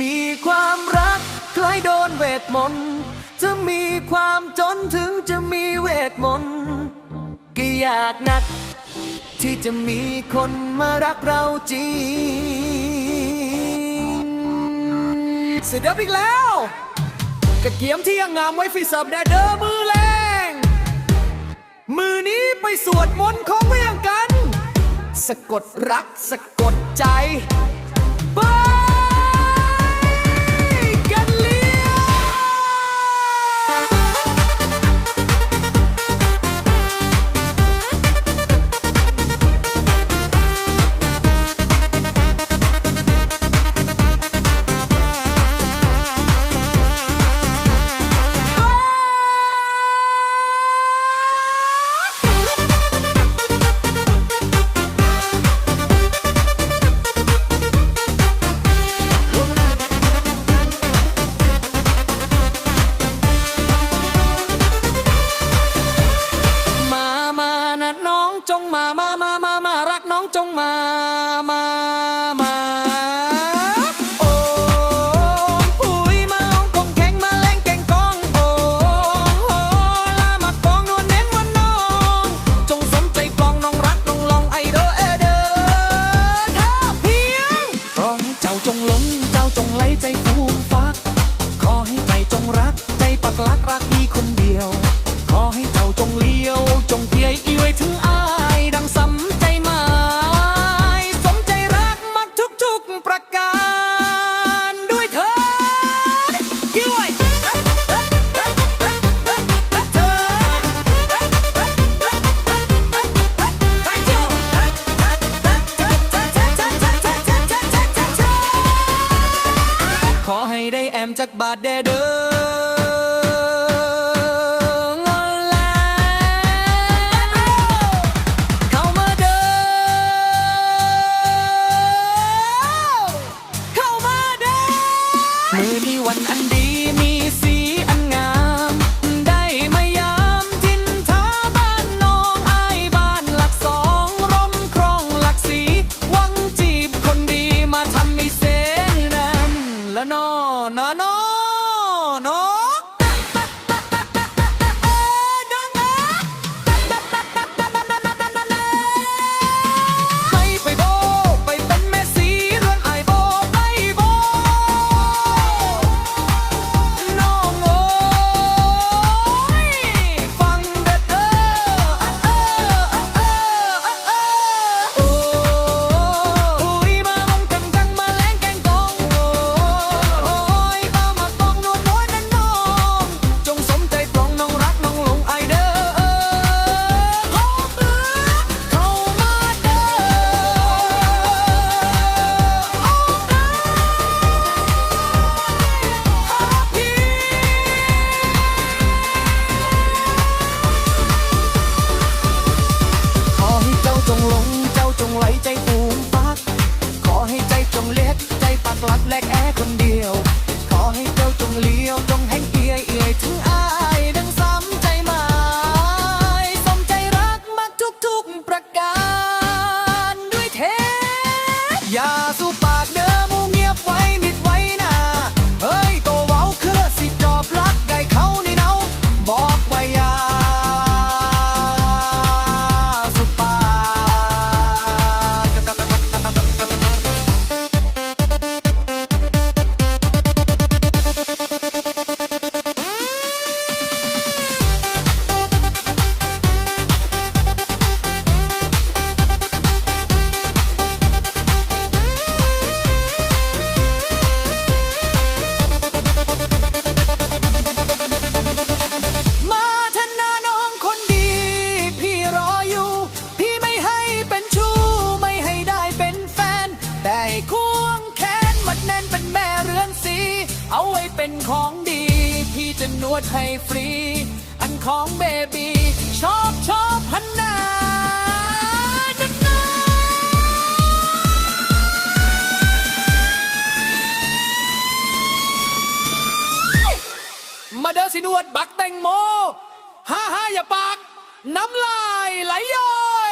มีความรักคล้ายโดนเวทมนต์จะมีความจนถึงจะมีเวทมนต์ก็อยากนัก ที่จะมีคนมารักเราจริงเสร็จแล้วอีกแล้วกระเกียมที่ยังงามไว้ฟีสับแดเดอร์มือแรง มือนี้ไปสวดมนต์ของเรื่องกัน สะกดรักสะกดใจ สินวดบักแตงโมฮ่าฮ่าอย่าปาก น้ำลายไหลย้อย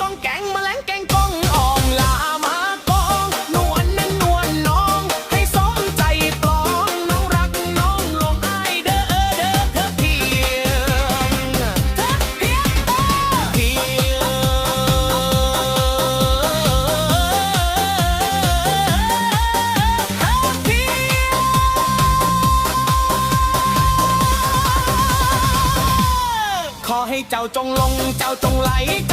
กองแกงมาแมลงแกงกองอ่องลามากองนวลนั้นนวลน้อง ให้สมใจปลองน้องรักน้องลงไอายเด้อเด้อเธอเพียงเธอเพียงเด้อเพียง ขอให้เจ้าจงลง เจ้าจงไหลใจ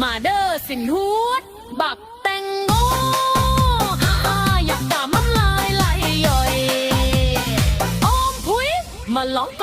มาเดอสินฮูดบักแตงโมออยากด่ามันลายไหลย่อยออมพุยมาล้องก